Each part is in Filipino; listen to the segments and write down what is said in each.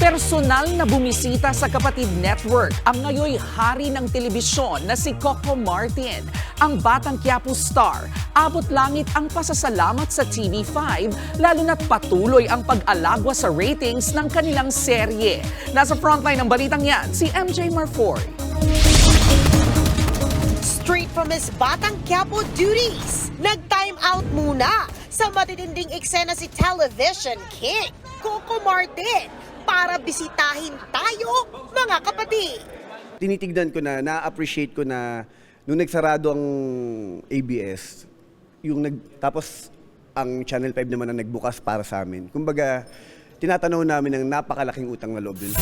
Personal na bumisita sa Kapatid Network ang ngayoy hari ng telebisyon na si Coco Martin. Ang batang Quiapo star, abot langit ang pasasalamat sa TV5 lalo na't patuloy ang pag-alagwa sa ratings ng kanilang serye. Nasa frontline ng balitang yan, si MJ Marfori. Straight from his Batang Quiapo duties, nag-time out muna sa matitinding eksena si Television King, Coco Martin, para bisitahin tayo, mga kapatid. tinitignan ko na, na-appreciate ko na nung nagsarado ang ABS, yung nag, tapos ang Channel 5 naman ang nagbukas para sa amin. Kumbaga, tinatanaw namin ang napakalaking utang na loob dun.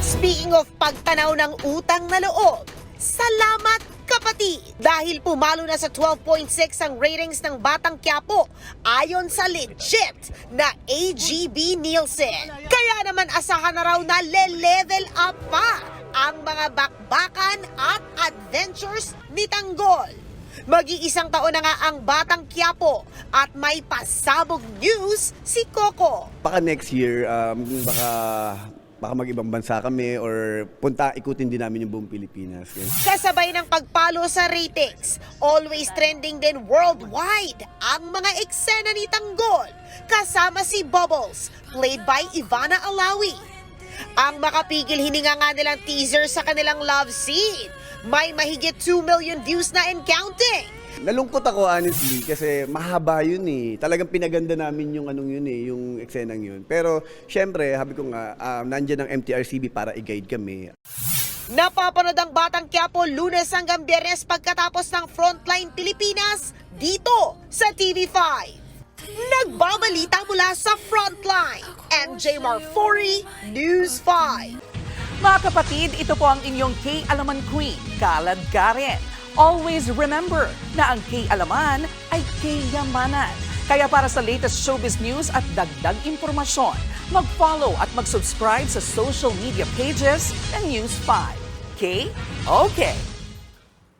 Speaking of pagtanaw ng utang na loob, salamat kapatid! Dahil pumalo na sa 12.6 ang ratings ng Batang Quiapo ayon sa legit na AGB Nielsen. Kaya naman asahan na raw na le-level up pa ang mga bakbakan at adventures ni Tanggol. Mag-iisang taon na nga ang Batang Quiapo at may pasabog news si Coco. Baka next year, um, baka, baka mag-ibang bansa kami or punta, ikutin din namin yung buong Pilipinas. Kasabay ng pagpalo sa ratings, always trending din worldwide ang mga eksena ni Tanggol kasama si Bubbles, played by Ivana Alawi. Ang makapigil hininga nga nilang teaser sa kanilang love scene. May mahigit 2 million views na and counting. Nalungkot ako honestly kasi mahaba yun eh. Talagang pinaganda namin yung anong yun eh, yung eksenang yun. Pero syempre, habi ko nga, um, nandyan ang MTRCB para i-guide kami. Napapanood ang Batang Quiapo lunes hanggang biyernes pagkatapos ng Frontline Pilipinas dito sa TV5. Nagbabalita mula sa Frontline, MJ Marfori, News 5. Mga kapatid, ito po ang inyong K-Alaman Queen, Kalad Karen. Always remember na ang K-Alaman ay K-Yamanan. Kaya para sa latest showbiz news at dagdag impormasyon, mag-follow at mag-subscribe sa social media pages ng News 5. K? Okay.